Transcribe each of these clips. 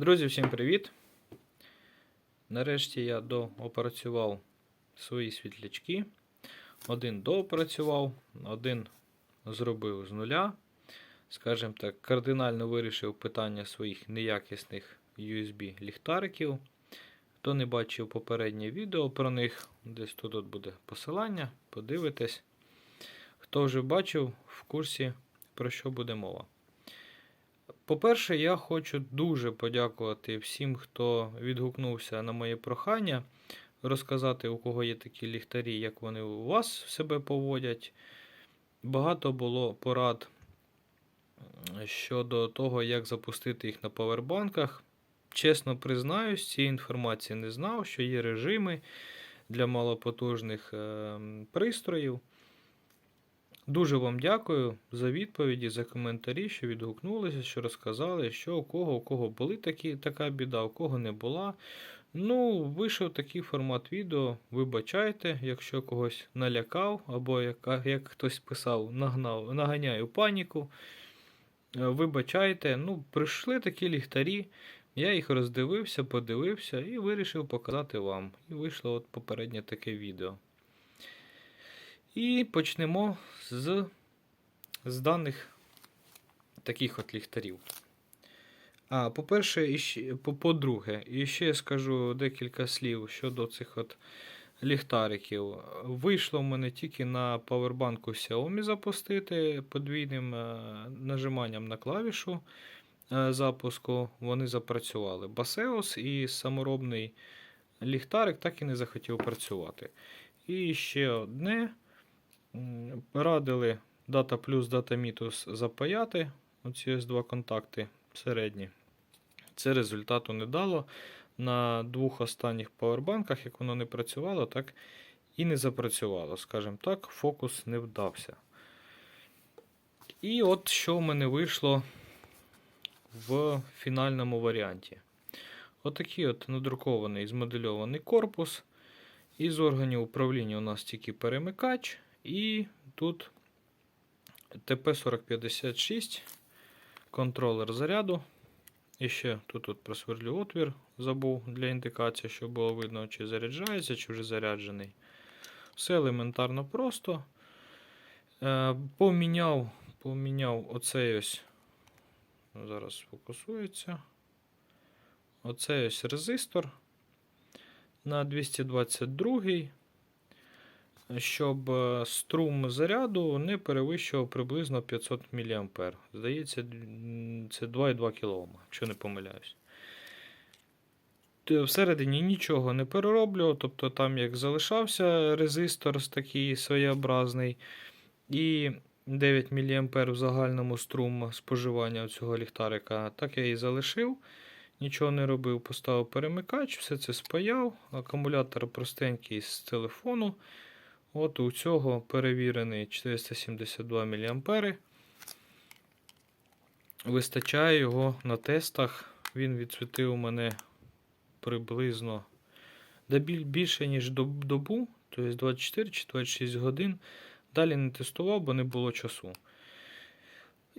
Друзі, всім привіт! Нарешті я доопрацював свої світлячки. Один доопрацював, один зробив з нуля. Скажімо так, кардинально вирішив питання своїх неякісних USB ліхтариків. Хто не бачив попереднє відео про них, десь тут от буде посилання, подивитесь. Хто вже бачив, в курсі про що буде мова. По-перше, я хочу дуже подякувати всім, хто відгукнувся на моє прохання, розказати, у кого є такі ліхтарі, як вони у вас себе поводять. Багато було порад щодо того, як запустити їх на павербанках. Чесно признаюсь, цієї інформації не знав, що є режими для малопотужних е, пристроїв. Дуже вам дякую за відповіді, за коментарі, що відгукнулися, що розказали, що у кого, у кого були такі, така біда, у кого не була. Ну, вийшов такий формат відео. Вибачайте, якщо когось налякав, або як, як хтось писав, нагнав, наганяю паніку. Е, Вибачайте, ну, прийшли такі ліхтарі. Я їх роздивився, подивився і вирішив показати вам. І вийшло от попереднє таке відео. І почнемо з, з даних таких от ліхтарів. А, по-перше, по-друге, і ще я скажу декілька слів щодо цих от ліхтариків. Вийшло в мене тільки на павербанку Xiaomi запустити подвійним е, нажиманням на клавішу е, запуску. Вони запрацювали. Baseos і саморобний ліхтарик так і не захотів працювати. І ще одне. Радили Data Plus, Data Mitus запаяти. Оці ось два контакти середні. Це результату не дало. На двох останніх павербанках, як воно не працювало, так і не запрацювало. Скажімо так, фокус не вдався. І от що в мене вийшло в фінальному варіанті. Отакий от надрукований змодельований корпус. Із органів управління у нас тільки перемикач. І тут ТП-4056, контролер заряду. І ще тут от просверлю отвір, забув для індикації, щоб було видно, чи заряджається, чи вже заряджений. Все елементарно просто. Е, поміняв, поміняв оцей ось. Зараз фокусується. Оцей ось резистор на 222 щоб е, струм заряду не перевищував приблизно 500 мА. Здається, це 2,2 кОм, якщо не помиляюсь. Всередині нічого не перероблював, тобто там як залишався резистор такий своєобразний, і 9 мА в загальному струм споживання цього ліхтарика, так я і залишив. Нічого не робив, поставив перемикач, все це спаяв. Акумулятор простенький з телефону. От у цього перевірений 472 мА. Вистачає його на тестах. Він відсвітив у мене приблизно більше, ніж добу, тобто 24 чи 26 годин. Далі не тестував, бо не було часу.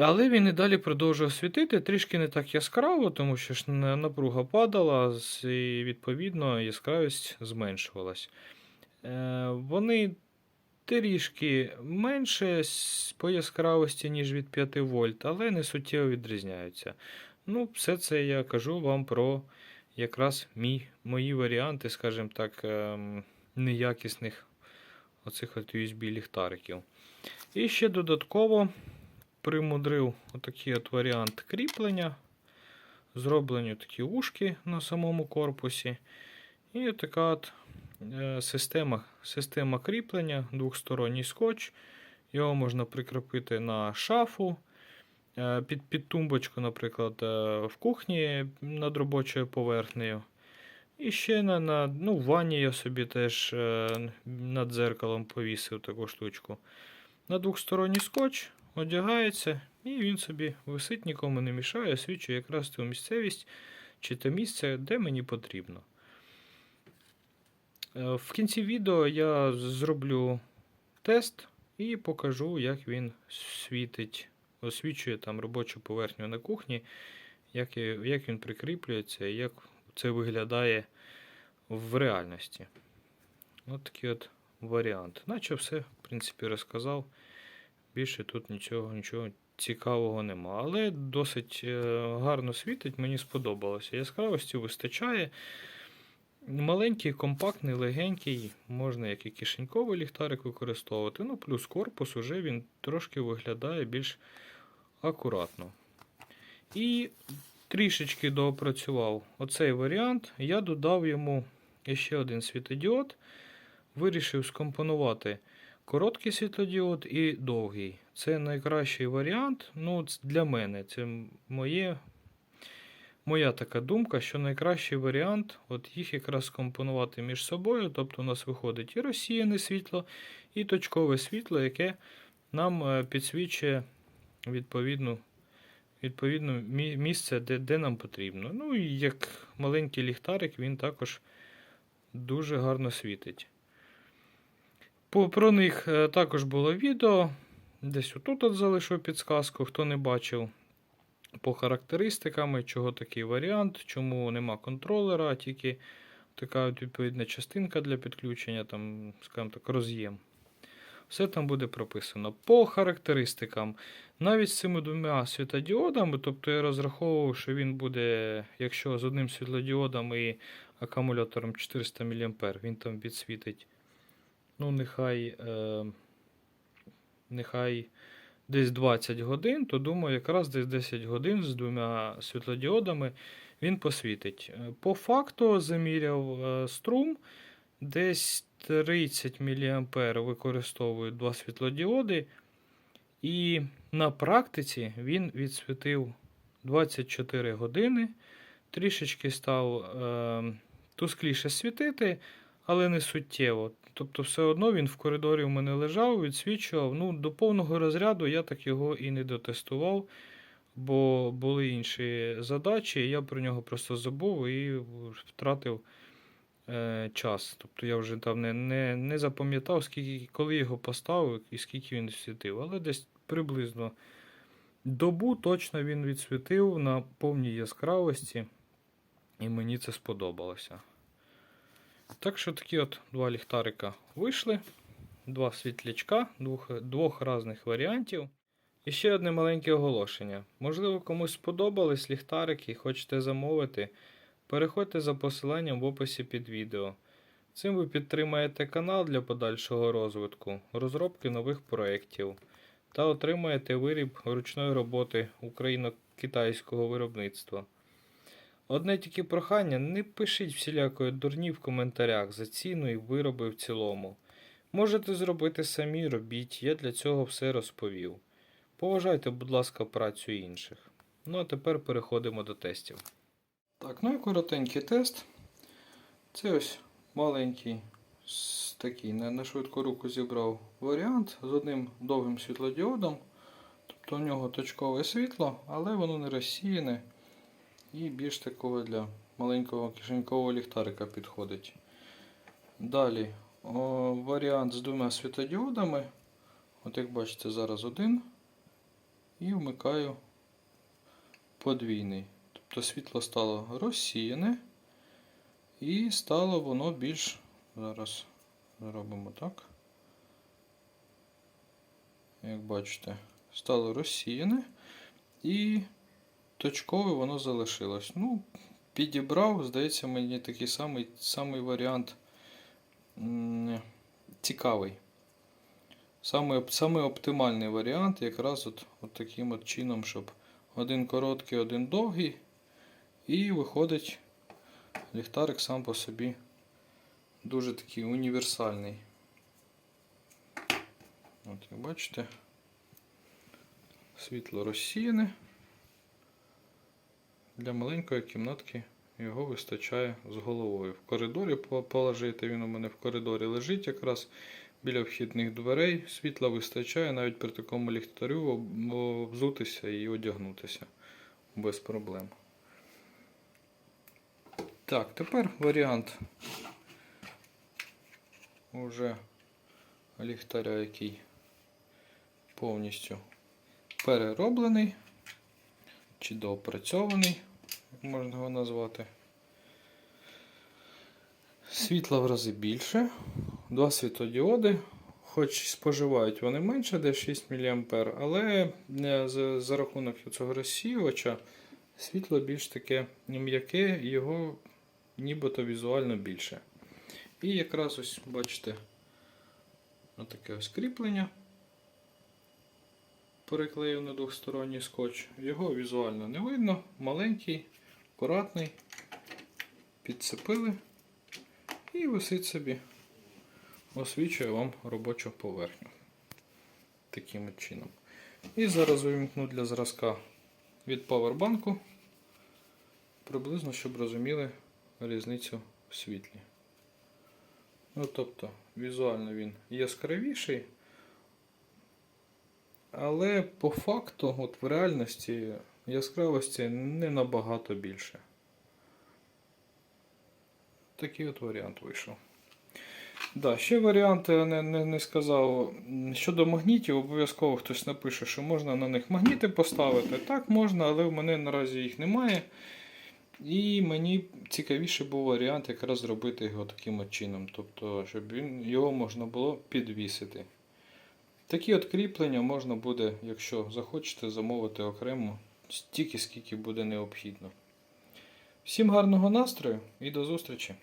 Але він і далі продовжував світити, трішки не так яскраво, тому що ж напруга падала, і відповідно яскравість зменшувалась. Е, Вони трішки менше по яскравості, ніж від 5 вольт, але не суттєво відрізняються. Ну, все це я кажу вам про якраз мій, мої варіанти, скажімо так, ем, неякісних оцих от USB-ліхтариків. І ще додатково примудрив отакий от варіант кріплення. Зроблені такі ушки на самому корпусі. І така от система, система кріплення, двохсторонній скотч. Його можна прикріпити на шафу, е, під, під тумбочку, наприклад, е, в кухні над робочою поверхнею. І ще на, на ну, в ванні я собі теж е, над дзеркалом повісив таку штучку. На двохсторонній скотч одягається, і він собі висить, нікому не мішає, освічує якраз ту місцевість чи те місце, де мені потрібно. Е, В кінці відео я зроблю тест і покажу, як він світить, освічує там робочу поверхню на кухні, як, як він прикріплюється і як це виглядає в реальності. Ось такий от варіант. Наче все, в принципі, розказав. Більше тут нічого, нічого цікавого нема. Але досить е, гарно світить, мені сподобалося. Яскравості вистачає. Маленький, компактний, легенький, можна як і кишеньковий ліхтарик використовувати. Ну, плюс корпус уже він трошки виглядає більш акуратно. І трішечки доопрацював оцей варіант. Я додав йому ще один світодіод. Вирішив скомпонувати короткий світлодіод і довгий. Це найкращий варіант. Ну, для мене. Це моє, моя така думка, що найкращий варіант от їх якраз скомпонувати між собою. Тобто у нас виходить і розсіяне світло, і точкове світло, яке нам е, підсвічує відповідну, відповідно місце, де, де нам потрібно. Ну і як маленький ліхтарик, він також дуже гарно світить. Про них е, також було відео. Десь отут от залишу підсказку, хто не бачив. По характеристиками, чого такий варіант, чому нема контролера, тільки така відповідна частинка для підключення, там, скажімо так, роз'єм. Все там буде прописано. По характеристикам, навіть з цими двома світлодіодами, тобто я розраховував, що він буде, якщо з одним світлодіодом і акумулятором 400 мА, він там відсвітить, ну, нехай, е, нехай десь 20 годин, то думаю, якраз десь 10 годин з двома світлодіодами він посвітить. Е, По факту заміряв е, струм, десь 30 мА використовують два світлодіоди, і на практиці він відсвітив 24 години, трішечки став е, тускліше світити, але не суттєво. Тобто, все одно він в коридорі в мене лежав, відсвічував. Ну, до повного розряду я так його і не дотестував, бо були інші задачі, і я про нього просто забув і втратив е, час. Тобто я вже там не, не, не запам'ятав, скільки, коли його поставив і скільки він світив. Але десь приблизно добу точно він відсвітив на повній яскравості, і мені це сподобалося. Так що такі от два ліхтарика вийшли. Два світлячка, двох, двох різних варіантів. І ще одне маленьке оголошення. Можливо, комусь сподобались ліхтарики і хочете замовити. Переходьте за посиланням в описі під відео. Цим ви підтримаєте канал для подальшого розвитку, розробки нових проєктів та отримаєте виріб ручної роботи україно-китайського виробництва. Одне тільки прохання, не пишіть всілякої дурні в коментарях за ціну і вироби в цілому. Можете зробити самі, робіть, я для цього все розповів. Поважайте, будь ласка, працю інших. Ну а тепер переходимо до тестів. Так, ну і коротенький тест. Це ось маленький такий на, на швидку руку зібрав варіант з одним довгим світлодіодом. Тобто у нього точкове світло, але воно не розсіяне і більш такого для маленького кишенькового ліхтарика підходить. Далі о, варіант з двома світодіодами. От як бачите, зараз один. І вмикаю подвійний. Тобто світло стало розсіяне. І стало воно більш. Зараз зробимо так. Як бачите, стало розсіяне. І точкове воно залишилось. Ну, підібрав, здається, мені такий самий, самий варіант цікавий. Саме, саме оптимальний варіант якраз от, от таким от чином, щоб один короткий, один довгий. І виходить ліхтарик сам по собі дуже такий універсальний. От, як бачите, світло розсіяне. Для маленької кімнатки його вистачає з головою. В коридорі положити, він у мене в коридорі лежить якраз біля вхідних дверей. Світла вистачає навіть при такому ліхтарю об- обзутися і одягнутися без проблем. Так, тепер варіант уже ліхтаря, який повністю перероблений. Чи доопрацьований, можна його назвати. Світла в рази більше. Два світлодіоди. Хоч споживають вони менше, десь 6 мА, але е, за, за рахунок цього розсіювача світло більш таке м'яке, його нібито візуально більше. І якраз ось бачите отаке ось кріплення. Переклеїв на двохсторонній скотч. Його візуально не видно, маленький, акуратний. Підцепили і висить собі. Освічує вам робочу поверхню. Таким чином. І зараз увімкну для зразка від павербанку. Приблизно, щоб розуміли різницю в світлі. Ну, тобто, візуально він яскравіший. Але по факту, от в реальності, яскравості не набагато більше. Такий от варіант вийшов. Да, ще варіант я не, не, не сказав. Щодо магнітів, обов'язково хтось напише, що можна на них магніти поставити. Так, можна, але в мене наразі їх немає. І мені цікавіше був варіант якраз зробити його таким от чином. Тобто, щоб він, його можна було підвісити. Такі от кріплення можна буде, якщо захочете, замовити окремо стільки, скільки буде необхідно. Всім гарного настрою і до зустрічі!